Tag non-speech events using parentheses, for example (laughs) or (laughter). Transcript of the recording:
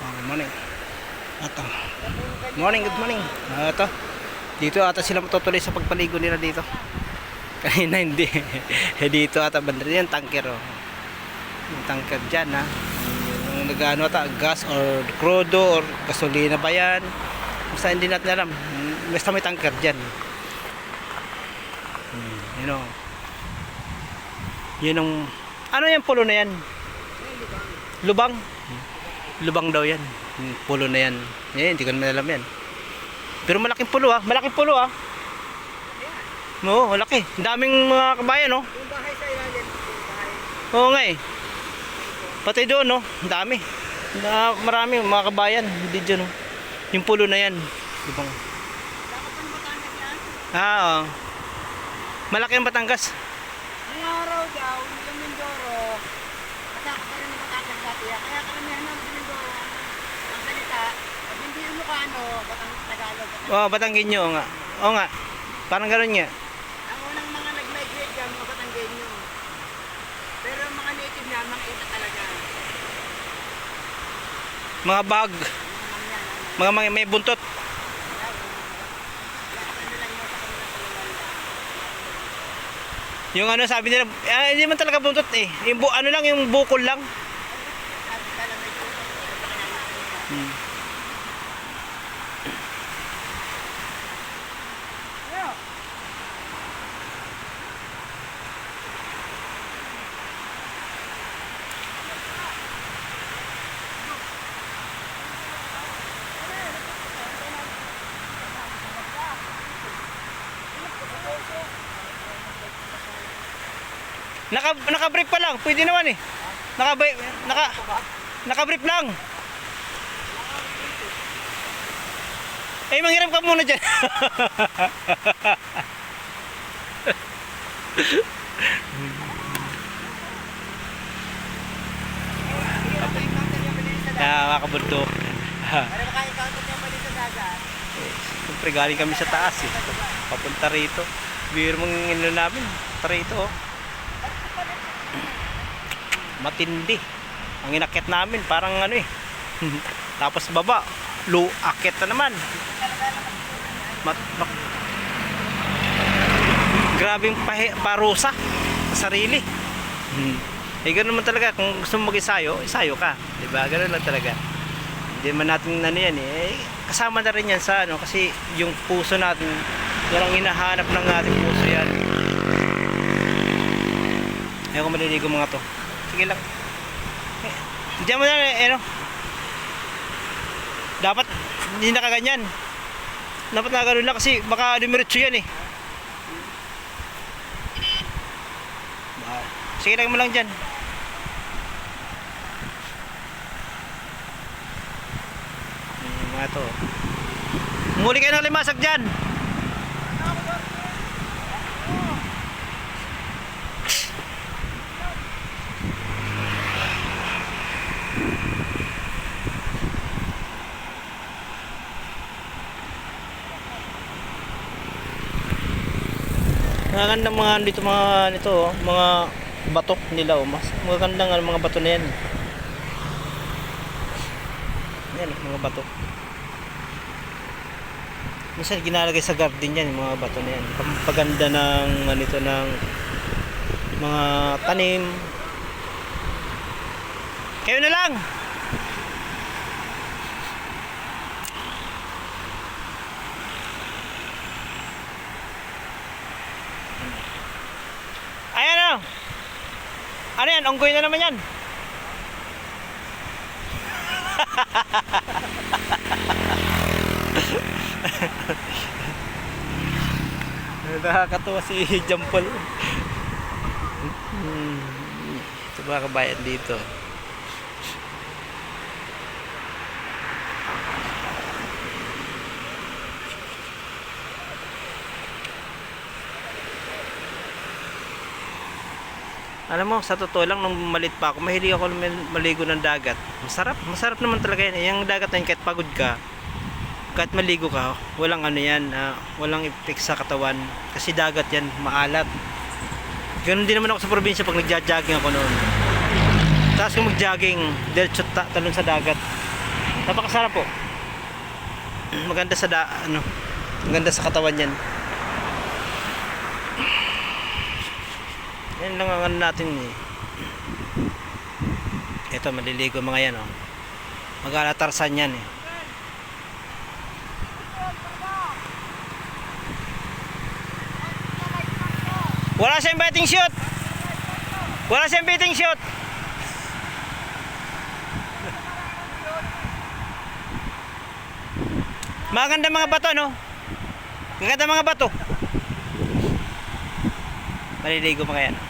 Good morning. Ito. Morning, good morning. Ah, Ito. Dito ata sila matutuloy sa pagpaligo nila dito. (laughs) Kanina hindi. (laughs) Dito ata banda yan, tanker oh. Yung tanker dyan ha. Yung nagano ata, gas or crudo or gasolina ba yan. Basta hindi natin alam. Basta may tanker dyan. Hmm, you know. Yun ang... Ano yung pulo na yan? Lubang? Lubang daw yan. Yung pulo na yan. Eh, hindi ko naman alam yan. Pero malaking pulo ah. Malaking pulo ah. Oo, malaki. Ang daming mga kabayan oh. Yung bahay sa ilalim, yung bahay. Oo nga eh. Pati doon no, ang dami. Na, marami mga kabayan. Hindi dyan oh. Yung pulo na yan. Lubang. Ah, oo. Malaki ang Batangas. Ang araw daw, yung Mindoro, mataka pa rin ng dati. ah. Kaya karamihan ng Mindoro, ang salita, pag hindi Ilocano, Batang Tagalog. Batang- Oo, Batanggenyo oo nga. Oo nga. Parang gano'n nga. Ang unang mga nag-migrate dyan, mga Batanggenyo. Pero ang mga native niya, mga ita talaga. Mga bag. Ano. Mga, mga may buntot. Kaya, yung- ano lang yun sa kanilang kaluluwa. Yung ano sabi nila, ah, hindi man talaga buntot eh. Yung bu ano lang, yung bukol lang. Sabi ka lang may tutok, sa kanilang kaluluwa. Hmm. Ano? Naka naka-brief pa lang, pwede naman eh. Naka naka naka-brief lang. Eh, manghiram ka muna dyan. (laughs) Ah, mga sa dagat. Siyempre galing kami sa taas eh. Papunta rito. Biro mong ino namin. Papunta rito oh. Matindi. Ang inakit namin parang ano eh. (laughs) Tapos baba. Low akit na naman. Mat, mak- Grabing pahi, parusa sa sarili. Hmm. Eh ganun naman talaga kung gusto mo mag-isayo, isayo ka, 'di ba? Ganun lang talaga. Hindi man natin ano yan eh. Kasama na rin yan sa ano kasi yung puso natin yan hinahanap ng ating puso yan. Ayaw ko maliligo mga to. Sige lang. Diyan mo na ano. Dapat hindi na kaganyan. Dapat na ganun lang kasi baka dumiretso yan eh. Sige lang mo lang dyan. Mga to. Muli kayo ng limasag dyan. Magagandang mga dito mga nito oh, mga bato nila oh. Mas magagandang ano, mga bato na yan. Yan mga bato. Minsan ginalagay sa garden yan yung mga bato na yan. Pampaganda ng ano ito ng mga tanim. Kayo na lang. Ayan ano. Ano yan? Onggoy na naman yan. (laughs) Nakakatawa si Paul. Hmm. Ito mga kabayan dito. Alam mo, sa totoo lang, nung malit pa ako, mahilig ako mal- maligo ng dagat. Masarap, masarap naman talaga yan. Yung dagat na yun, kahit pagod ka, kahit maligo ka, walang ano yan, ah, walang effect sa katawan. Kasi dagat yan, maalat. Ganun din naman ako sa probinsya pag nagja-jogging ako noon. Tapos kung mag-jogging, diretso ta- talon sa dagat. Napakasarap po. (clears throat) Maganda sa da, ano, maganda sa katawan yan. Yan lang ang ano natin eh. Ito, maliligo mga yan oh. Mag-alatarsan yan eh. Wala siyang betting shoot. Wala siyang betting shoot. Maganda mga bato, no? Maganda mga bato. Maliligo mga yan.